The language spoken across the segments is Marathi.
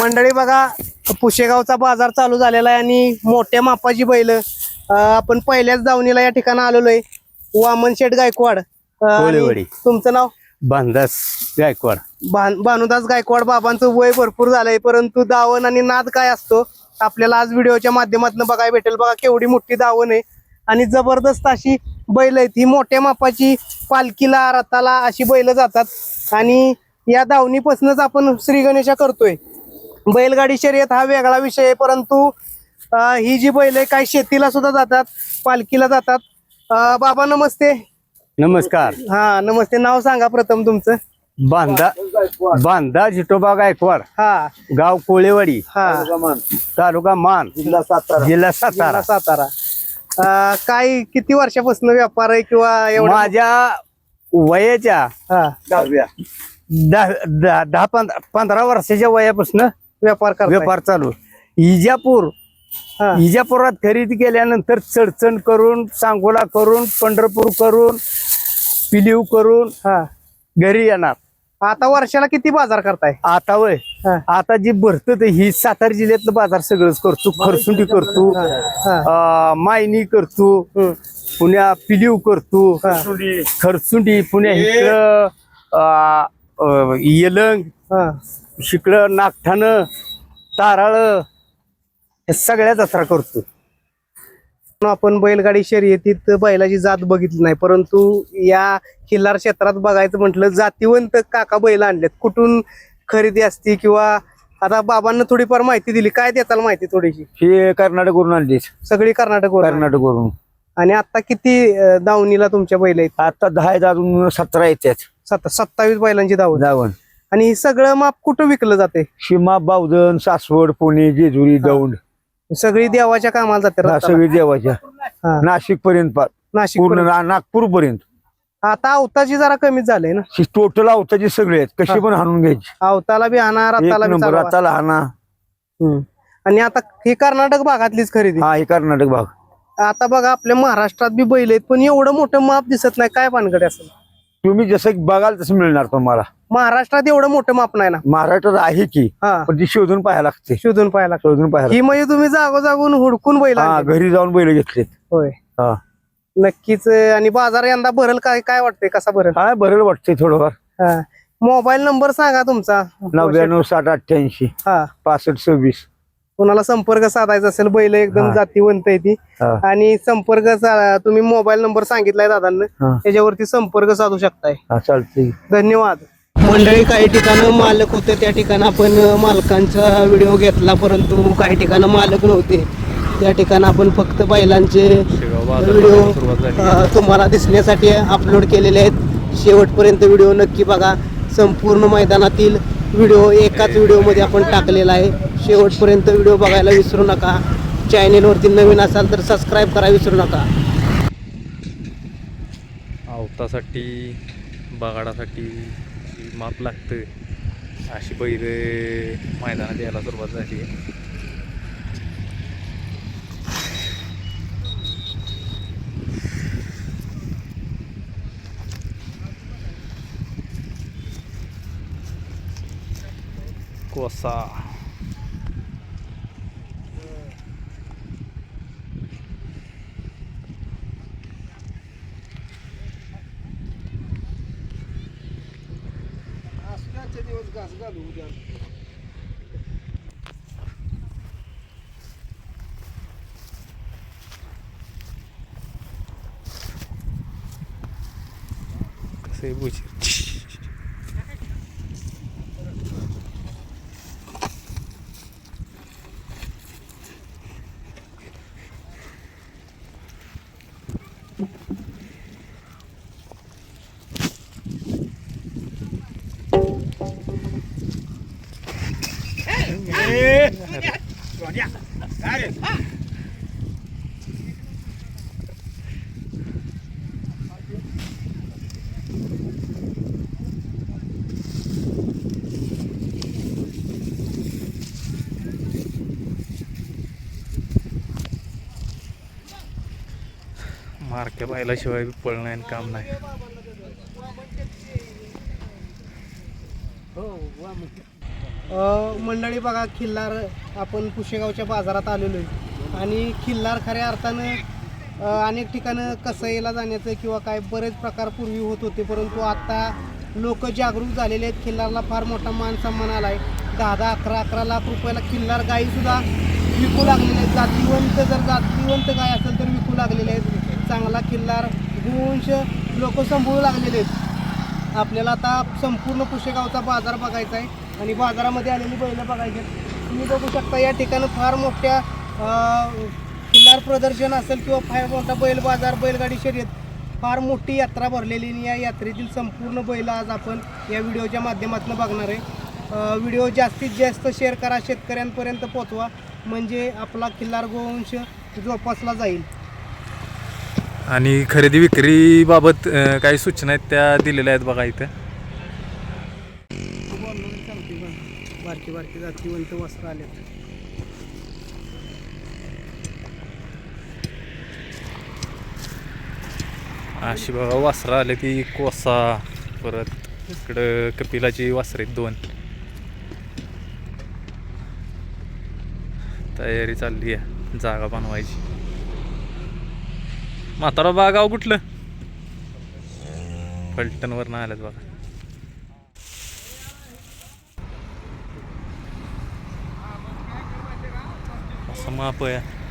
मंडळी बघा पुशेगावचा बाजार चालू झालेला आहे आणि मोठ्या मापाची बैल आपण पहिल्याच दावणीला या ठिकाणी आलेलो आहे वामन शेठ गायकवाड. आणि. तुमचं नाव? बांधास गायकवाड. भान- भानुदास गायकवाड बाबांचं वय भरपूर झालंय परंतु दावण आणि नाद काय असतो आपल्याला आज व्हिडिओच्या माध्यमातून बघायला भेटेल. बघा केवढी मोठी दावण आहे. आणि जबरदस्त अशी बैल आहेत. ही मोठ्या मापाची पालखीला रथाला अशी बैल जातात. आणि या दावणीपासूनच आपण श्री गणेशा करतोय. बैलगाडी शर्यत हा वेगळा विषय आहे परंतु ही जी बैल आहे काही शेतीला सुद्धा जातात पालखीला जातात. बाबा नमस्ते. नमस्कार. हा नमस्ते. नाव सांगा प्रथम तुमचं. बांधा बांधा जिटोबा गायकवाड. हा. गाव कोळेवाडी. हा. तालुका मान. जिल्हा सातारा. जिल्हा सातारा. जिल्हा सातारा. काय किती वर्षापासून व्यापार आहे किंवा एवढा? माझ्या वयाच्या हा, दहा दहा दहा पंधरा पंधरा वर्षाच्या वयापासून व्यापार करताय. व्यापार चालू इजापूर हा, इजापुरात खरेदी केल्यानंतर चडचण करून सांगोला करून पंढरपूर करून पिलीव करून हा. घरी येणार. आता वर्षाला किती बाजार करताय? आता वय. हा, आता जी भरतं ते ही सातारा जिल्ह्यातलं बाजार सगळंच करतो. खरसुंडी करतो. हा. अं, मायनी करतो. हम्म, पुण्या पिलीव करतो. हा. खरसुंडी पुण्या इकडं अं, अं, येलंग हा. शिकडं नागठाणं ताराळ हे सगळ्या जत्रा करतो. आपण बैलगाडी शर्यतीत बैलाची जात बघितली नाही परंतु या खिल्लार क्षेत्रात बघायचं म्हटलं जातीवंत काका बैल आणलेत. कुठून खरेदी असती किंवा आता बाबांना थोडीफार माहिती दिली काय देताल माहिती थोडीशी? हे कर्नाटकवरून आणलीच सगळी कर्नाटक कर्नाटकवरून. आणि आता किती अं, दावणीला तुमच्या बैल आहेत? आता दहा आहेत अजून सतरा येतात सत्ता सत्तावीस बैलांची दावण. जावण आणि हे सगळं माप कुठं विकलं जाते? शिमा बावधन सासवड पुणे जेजुरी दौंड. सगळी देवाच्या कामाला जाते हा. सगळी देवाच्या. हा. नाशिक पर्यंत नाशिक पूर्ण नागपूर पर्यंत आता अवताची जरा कमीच झालंय ना? टोटल अवताची सगळे आहेत. कशी पण हाणून घ्यायची. अवताला बी आणा एक रथाला बी नंबर चालवा. आता लहाना हम्म. आणि आता ही कर्नाटक भागातलीच खरेदी. हा हे कर्नाटक भाग. आता बघा आपल्या महाराष्ट्रात बी बैल आहेत पण एवढं मोठं माप दिसत नाही. काय पानगड असेल तुम्ही जसं बघाल तसं मिळणार तुम्हाला. महाराष्ट्रात एवढं मोठं माप नाही ना? महाराष्ट्रात आहे की हा. पण ती शोधून पाहायला लागते. शोधून पाहायला शोधून पाहायला ही म्हणजे तुम्ही जागोजागून हुडकून बैल हा आणले. घरी जाऊन बैल घेतले होय. हा. नक्कीच आणि बाजार यंदा भरल काय काय वाटतंय? कसा भरल? काय बरं वाटतंय थोडंफार. हा. मोबाईल नंबर सांगा तुमचा. नव्याण्णव साठ अठ्ठ्याऐंशी हा. पासष्ट सव्वीस. कोणाला संपर्क साधायचा असेल बैल एकदम हा. जातीवंत आहे ती. हा. आणि संपर्क सा- तुम्ही मोबाईल नंबर सांगितलाय दादांना. हा. त्याच्यावरती संपर्क साधू शकताय. हा चालतंय. धन्यवाद. मंडळी काही ठिकाणं मालक होते त्या ठिकाणं आपण मालकांचा व्हिडिओ घेतला परंतु काही ठिकाणं मालक नव्हते. त्या ठिकाणी आपण फक्त बैलांचे व्हिडिओ तुम्हाला दिसण्यासाठी अपलोड केलेले आहेत. शेवटपर्यंत व्हिडिओ नक्की बघा. संपूर्ण मैदानातील व्हिडिओ एकाच व्हिडिओमध्ये आपण टाकलेला आहे. शेवटपर्यंत व्हिडिओ बघायला विसरू नका. चॅनेलवरती नवीन असाल तर सबस्क्राईब करा विसरू नका. आवतासाठी बगाडासाठी. माप लागतं अशी बैल मैदानात यायला सुरुवात झाली. आहे कोसा. कसं आहे बुजी पाहिल्याशिवाय पळणं आणि काम नाही. हो, म्हणजे. अ, मंडळी बघा खिल्लार आपण पुशेगावच्या बाजारात आलेलो आहे आणि खिल्लार खऱ्या अर्थानं अ, अनेक ठिकाणं कसईला जाण्याचं किंवा काय बरेच प्रकार पूर्वी होत होते परंतु आता लोक जागरूक झालेले आहेत. खिल्लारला फार मोठा मान सन्मान आला आहे दहा दहा अकरा अकरा लाख रुपयाला खिल्लार गायीसुद्धा विकू लागलेले आहेत. जातीवंत जर जातीवंत गाय असेल तर विकू लागलेले आहेत. चांगला किल्ला गुंश लोक संभळू लागलेले आहेत. आपल्याला आता संपूर्ण पुशेगावचा बाजार बघायचा आहे आणि बाजारामध्ये आलेली बैलं बघायची आहेत. तुम्ही बघू शकता या ठिकाणी फार मोठ्या किल्लार प्रदर्शन असेल किंवा फार मोठा बैल बाजार बैलगाडी शर्यत फार मोठी यात्रा भरलेली आणि या यात्रेतील संपूर्ण बैल आज आपण या व्हिडिओच्या माध्यमातून बघणार आहे. व्हिडिओ जास्तीत जास्त शेअर करा शेतकऱ्यांपर्यंत पोचवा म्हणजे आपला किल्लार गोवंश जोपासला जाईल. आणि खरेदी विक्री बाबत अं, काही सूचना आहेत त्या दिलेल्या आहेत बघा इथं. बारकी बारकी जातीवंत वस्त्र आले अशी बघा वासरं आले ती कोसा परत इकडं कपिलाची वासरं आहेत दोन. तयारी चालली आहे जागा बनवायची. म्हातारा बा गाव कुठलं? फलटणवर ना आल्यात बघा. असं माप आहे.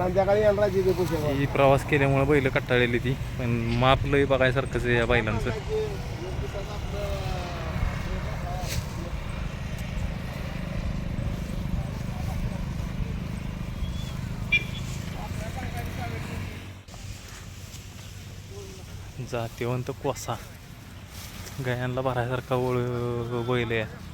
संध्याकाळी येणार जिथे ही प्रवास केल्यामुळे बैल कट्टाळलेली ती. पण माप लय बघायसारखंच आहे या बैलांचं. जातीवंत कोसा. गयांना भरायसारखा ओळ बैल आहे.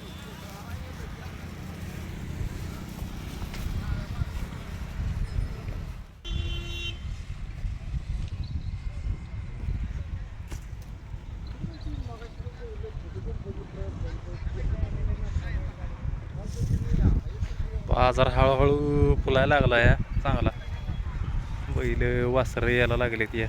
आजार हळूहळू फुलायला लागला या चांगला. बैल वासर यायला लागलेत या.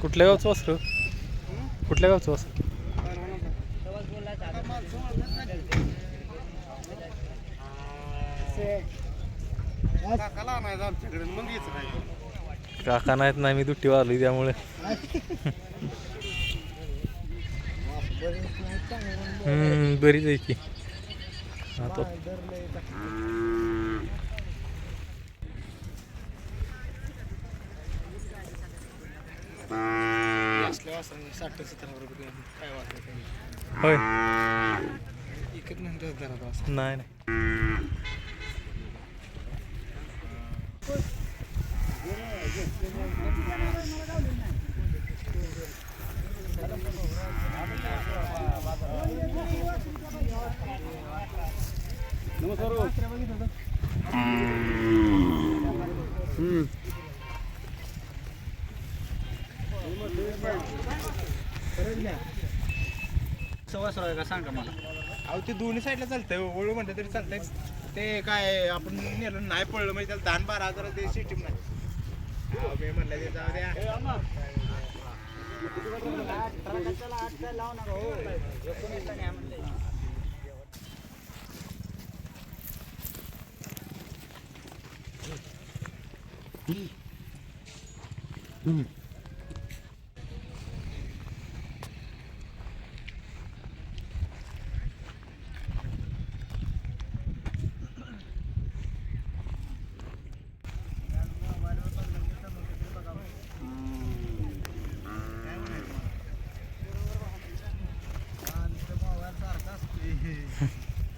कुठल्या गावचं वासर? कुठल्या गावचं वासर? काका नाहीत नाही मी दुट्टी आलोय त्यामुळे. हम्म बरीच आहे की. आता साठ सत्तर रुपये काय वाटत होय इकत नंतर जरा नाही नाही अहो ते दोन्ही साईडला चालतंय वळू म्हणलं तरी चालतंय. ते काय आपण नेलं नाही पडलं म्हणजे त्याला दहा बारा हजार ते सिस्टीम नाही अहो, मी म्हणलं ते जाऊ द्या.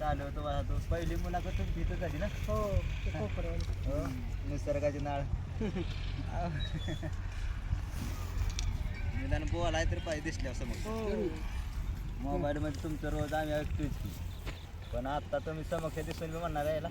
चालू होतं बघा तो पहिली मुलाखत तिथं झाली ना? हो ते कोपऱ्यावर. हो निसर्गाची नाळ. निदान बोलाय तर पाहिजे दिसल्या समोर. हो. मोबाईल मध्ये तुमचं रोज आम्ही ऐकतोच की. पण आता तुम्ही समक्ष दिसून बी म्हणणार यायला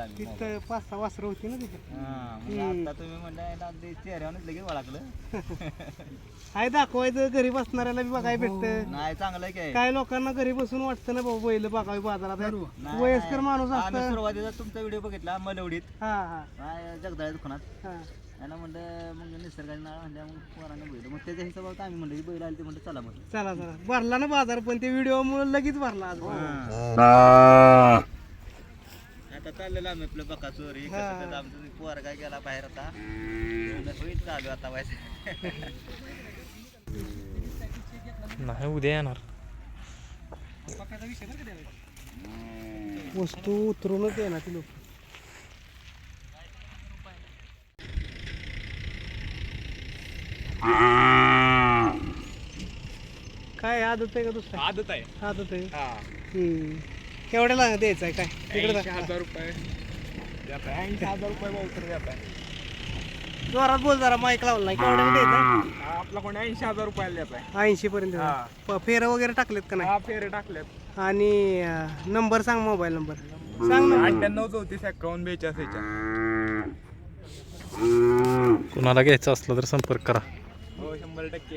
आम्ही. तिथं पाच सहा वासरं होती ना तिथे. हा, मग आता तुम्ही म्हणलं अगदी चेहऱ्यावरच लगेच ओळखलं. आहे दाखवायचं घरी बसणाऱ्याला बी बघायला भेटतं. नाही चांगलं आहे काय काय लोकांना घरी बसून वाटतं ना बाबा बैल बघावी बाजारात. नाही, वयस्कर नाही. माणूस आम्ही असतं. सुरुवातीला तुमचा व्हिडिओ बघितला मलवडीत. हा हा. काय जगदाळ्या दुकानात हा. याला म्हणलं मग निसर्गाची नाळ म्हणल्या मग पोरानं मग त्याच्या हिशोबात आम्ही म्हणलं ही बैल आली ते म्हणलं चला चला चला. भरला ना बाजार पण ते व्हिडिओ मुळे लगेच भरला आज. आता चाललेलं आम्ही आपलं बका चोरी आमचं पोर काय गेला बाहेर आता. होईल चालू आता व्हायचं नाही उद्या येणार. वस्तू उतरूनच आहे ना ती लोक. काय आदत आहे का दुसरा? आदत आहे. आदत आहे. हा. हम्म. केवढ्याला द्यायचं आहे? काय? तिकडे हजार रुपये. देत आहे ऐंशी हजार रुपये बहुतर देत आहे जोरात बोल जरा माईक लावला नाही केवढ्याला द्यायचं हा, आपला कोणी ऐंशी हजार रुपयाला देत आहे ऐंशी पर्यंत हा. फेरं वगैरे टाकलेत का नाही? हा फेरे टाकलेत. आणि नंबर सांग मोबाईल नंबर. सांग ना. अठ्ठ्याण्णव चौतीस एक्कावन्न बेचाळीसच्या कुणाला घ्यायचं असलं तर संपर्क करा. हो शंभर टक्के.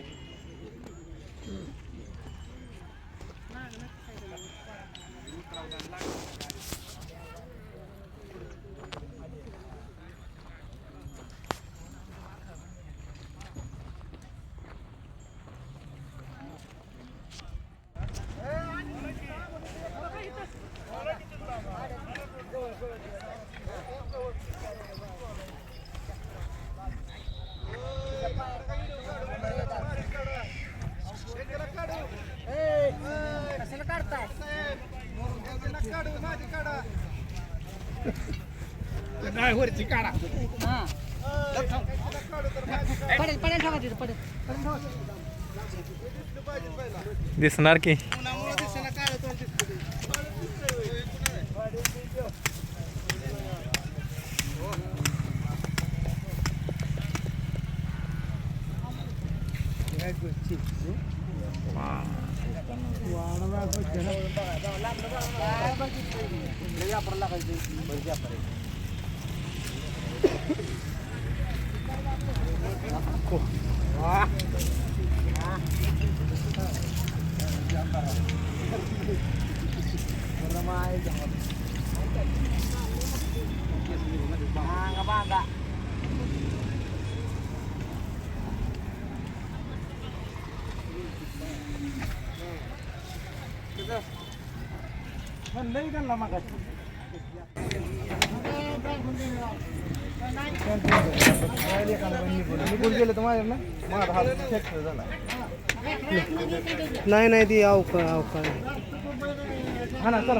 वरची काढा. दिसणार की उन्हामुळं दिसेना काळं तोंड दिसतं ते. म्हणलंय त्यांना मागाशी. नाही नाही ती अवकाळ अवकाळ हा ना चला